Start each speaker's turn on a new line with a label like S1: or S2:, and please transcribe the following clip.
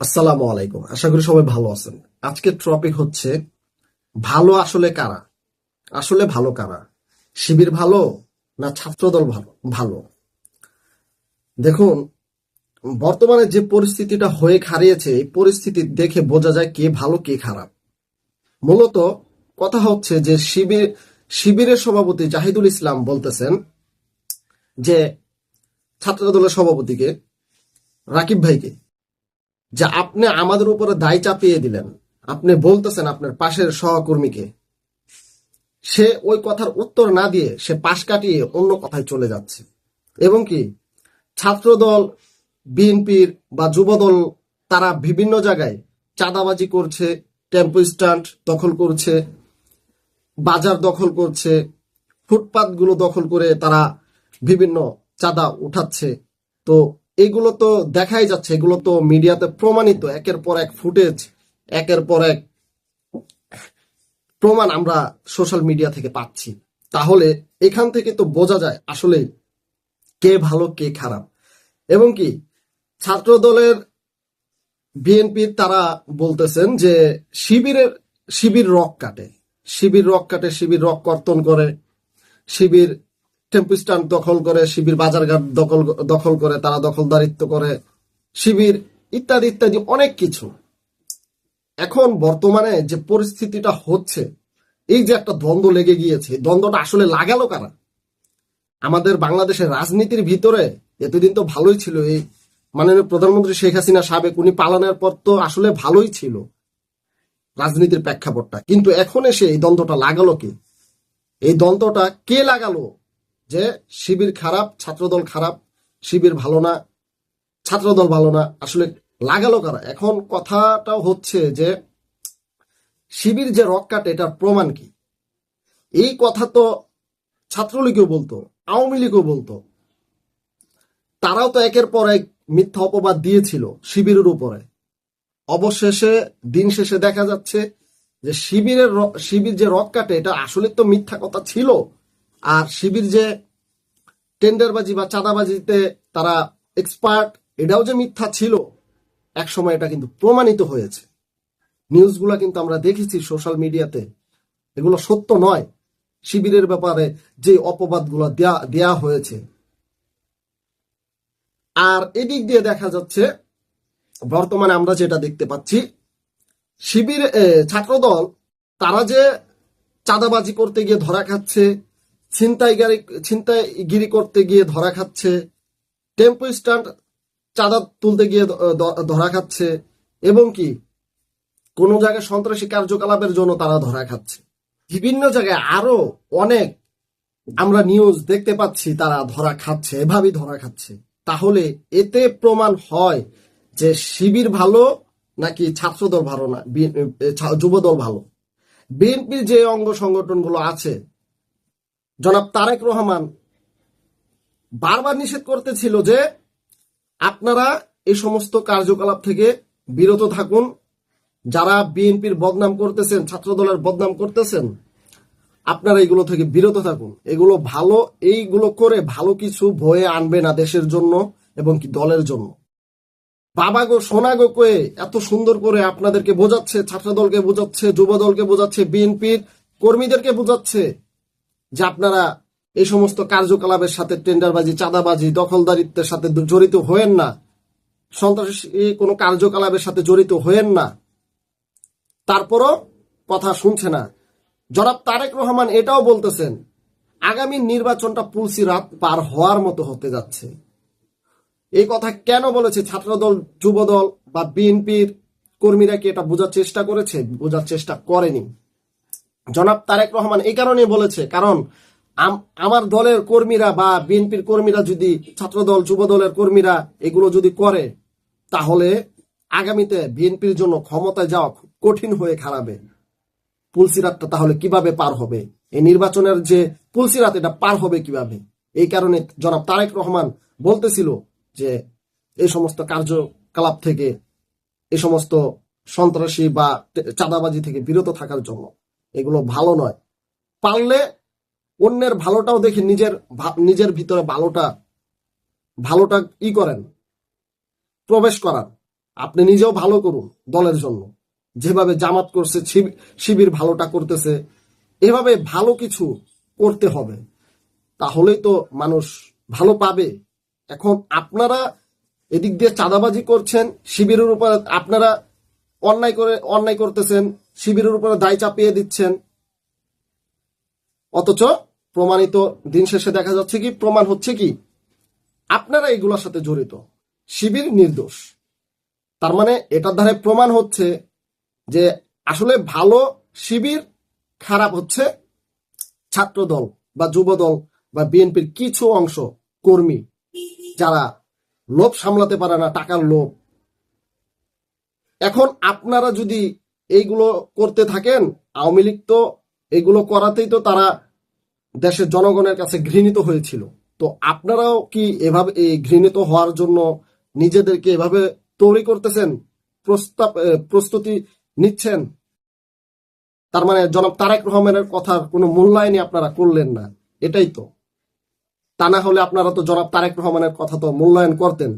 S1: আসসালামু আলাইকুম। আশা করি সবাই ভালো আছেন। আজকের টপিক হচ্ছে, ভালো আসলে কারা? আসলে ভালো কারা? শিবির ভালো না ছাত্রদল ভালো? ভালো। দেখুন, বর্তমানে যে পরিস্থিতিটা হয়ে খারিয়েছে এই পরিস্থিতি দেখে বোঝা যায় কে ভালো, কে খারাপ। মূলত কথা হচ্ছে যে শিবির, শিবিরের সভাপতি জাহিদুল ইসলাম বলতেছেন যে ছাত্রদলের সভাপতিকে, রাকিব ভাইকে যে আপনি আমাদের উপরে দায় চাপিয়ে দিলেন। আপনি বলতেছেন আপনার পাশের সহকর্মীকে। সে ওই কথার উত্তর না দিয়ে সে পাশ কাটিয়ে অন্য কথায় চলে যাচ্ছে। এবং কি, ছাত্রদল, বিএনপির বা যুবদল, তারা বিভিন্ন জায়গায় চাঁদাবাজি করছে, টেম্পো স্ট্যান্ড দখল করছে, বাজার দখল করছে, ফুটপাতগুলো দখল করে তারা বিভিন্ন চাঁদা উঠাচ্ছে। তো এগুলো তো দেখাই যাচ্ছে, এগুলো তো মিডিয়াতে প্রমাণিত, একের পর এক ফুটেজ, একের পর এক প্রমাণ আমরা সোশ্যাল মিডিয়া থেকে পাচ্ছি। তাহলে এখান থেকে তো বোঝা যায় আসলে কে ভালো, কে খারাপ। এবং কি ছাত্র দলের বিএনপি তারা বলতেছেন যে শিবিরের, শিবির রক কাটে। শিবির রক কাটে, শিবির রক কর্তন করে। শিবির টেম্পু স্ট্যান্ড দখল করে, শিবির বাজারঘাট দখল দখল করে, তারা দখলদারিত্ব করে, শিবির ইত্যাদি ইত্যাদি অনেক কিছু। এখন বর্তমানে যে পরিস্থিতিটা হচ্ছে, এই যে একটা দ্বন্দ্ব লেগে গিয়েছে দ্বন্দ্বটা আসলে লাগালো কারা? আমাদের বাংলাদেশের রাজনীতির ভিতরে এতদিন তো ভালোই ছিল, এই মাননীয় প্রধানমন্ত্রী শেখ হাসিনা সাবেক, উনি পালনের পর তো আসলে ভালোই ছিল রাজনীতির প্রেক্ষাপটটা। কিন্তু এখন এসে এই দ্বন্দ্বটা লাগালো কে? এই দ্বন্দ্বটা কে লাগালো? যে শিবির খারাপ, ছাত্রদল খারাপ, শিবির ভালো না, ছাত্রদল ভালো না, আসলে লাগালো কারা? এখন কথাটা হচ্ছে যে শিবির যে রক কাটে, এটার প্রমাণ কি? এই কথা তো ছাত্রলীগও বলতো, আওয়ামী লীগও বলতো। তারাও তো একের পর এক মিথ্যা অপবাদ দিয়েছিল শিবিরের উপরে। অবশেষে, দিন শেষে দেখা যাচ্ছে যে শিবিরের শিবির যে রক কাটে, এটা আসলে তো মিথ্যা কথা ছিল। আর শিবির যে টেন্ডারবাজি বা চাঁদাবাজিতে তারা এক্সপার্ট এটাও যে মিথ্যা ছিল এক সময় এটা কিন্তু প্রমাণিত হয়েছে। নিউজগুলো কিন্তু আমরা দেখেছি সোশ্যাল মিডিয়াতে এগুলো সত্য নয়। শিবিরের ব্যাপারে যে অপবাদগুলো দেয়া দেয়া হয়েছে। আর এদিক দিয়ে দেখা যাচ্ছে, বর্তমানে আমরা যেটা দেখতে পাচ্ছি, শিবির ছাত্রদল, তারা যে চাঁদাবাজি করতে গিয়ে ধরা খাচ্ছে ছিনতাইগারি, ছিনতাইগিরি করতে গিয়ে ধরা খাচ্ছে, টেম্পো স্ট্যান্ড চাঁদা তুলতে গিয়ে ধরা খাচ্ছে, এবং কি, কোনো জায়গায় সন্ত্রাসী কার্যকলাপের জন্য তারা ধরা খাচ্ছে। বিভিন্ন জায়গায় আরও অনেক আমরা নিউজ দেখতে পাচ্ছি তারা ধরা খাচ্ছে, এভাবেই ধরা খাচ্ছে। তাহলে এতে প্রমাণ হয় যে শিবির ভালো নাকি ছাত্রদল ভালো না যুবদল ভালো? বিএনপির যে অঙ্গ সংগঠনগুলো আছে জনাব তারেক রহমান বারবার নিষেধ করতেছিল যে আপনারা এই সমস্ত কার্যকলাপ থেকে বিরত থাকুন। যারা বিএনপির বদনাম করতেছেন, ছাত্রদলের বদনাম করতেছেন, আপনারা এগুলো থেকে বিরত থাকুন। এগুলো ভালো, এইগুলো করে ভালো কিছু ভয়ে আনবে না দেশের জন্য এবং কি দলের জন্য। বাবা গো সোনা গো কয়ে এত সুন্দর করে আপনাদেরকে বোঝাচ্ছে, ছাত্রদলকে বোঝাচ্ছে, যুবদলকে বোঝাচ্ছে, বিএনপির কর্মীদেরকে বোঝাচ্ছে। যে আপনারা এই সমস্ত কার্যকলাপের সাথে টেন্ডারবাজি, চাঁদাবাজি, দখলদারিত্বের সাথে জড়িত হয়েন না। সন্ত্রাসী কোনো কার্যকলাপের সাথে জড়িত হয়েন না। তারপরও কথা শুনছে না। জনাব তারেক রহমান এটাও বলতেছেন, আগামী নির্বাচনটা পুলসি রাত পার হওয়ার মতো হতে যাচ্ছে। এই কথা কেন বলেছে ছাত্রদল, যুবদল বা বিএনপির কর্মীরা কি এটা বোঝার চেষ্টা করেছে? বোঝার চেষ্টা করেনি। জনাব তারেক রহমান এই কারণে বলেছে, কারণ আম- আমার দলের কর্মীরা বা বিএনপির কর্মীরা যদি, ছাত্রদল, যুবদলের কর্মীরা এগুলো যদি করে, তাহলে আগামীতে বিএনপির জন্য ক্ষমতায় যাওয়া খুব কঠিন হয়ে খারাবে পুলসিরাতটা তাহলে কীভাবে পার হবে? এই নির্বাচনের যে পুলসিরাত, এটা পার হবে কীভাবে? এই কারণে জনাব তারেক রহমান বলতেছিল যে, এই সমস্ত কার্যকলাপ থেকে, এই সমস্ত সন্ত্রাসী বা চাঁদাবাজি থেকে বিরত থাকার জন্য। এগুলো ভালো নয়। পারলে অন্যের ভালোটাও দেখে নিজের নিজের ভিতরে ভালোটা ভালোটা ই করেন, প্রবেশ করান। আপনি নিজেও ভালো করুন দলের জন্য। যেভাবে জামাত করছে, শিব- শিবির ভালোটা করতেছে, এভাবে ভালো কিছু করতে হবে। তাহলেই তো মানুষ ভালো পাবে। এখন আপনারা এদিক দিয়ে চাঁদাবাজি করছেন, শিবিরের উপর আপনারা অন্যায় করে, অন্যায় করতেছেন শিবিরের উপরে দায় চাপিয়ে দিচ্ছেন। অথচ প্রমাণিত দিন শেষে দেখা যাচ্ছে কি, প্রমাণ হচ্ছে কি, আপনারা এগুলোর সাথে জড়িত। শিবির নির্দোষ। তার মানে এটার ধারে প্রমাণ হচ্ছে যে আসলে ভালো শিবির, খারাপ হচ্ছে ছাত্রদল বা যুবদল বা বিএনপির কিছু অংশ কর্মী, যারা লোভ সামলাতে পারে না টাকার লোভ। এখন আপনারা যদি এইগুলো করতে থাকেন, আওয়ামী লীগ তো এগুলো করাতেই তো তারা দেশের জনগণের কাছে ঘৃণিত হয়েছিল। তো আপনারাও কি এভাবে, এই ঘৃণিত হওয়ার জন্য নিজেদেরকে এভাবে তৈরি করতেছেন? প্রস্তাব প্রস্তুতি নিচ্ছেন? তার মানে জনাব তারেক রহমানের কথার কোনো মূল্যায়নই আপনারা করলেন না। এটাই তো। তা না হলে আপনারা তো জনাব তারেক রহমানের কথা তো মূল্যায়ন করতেন।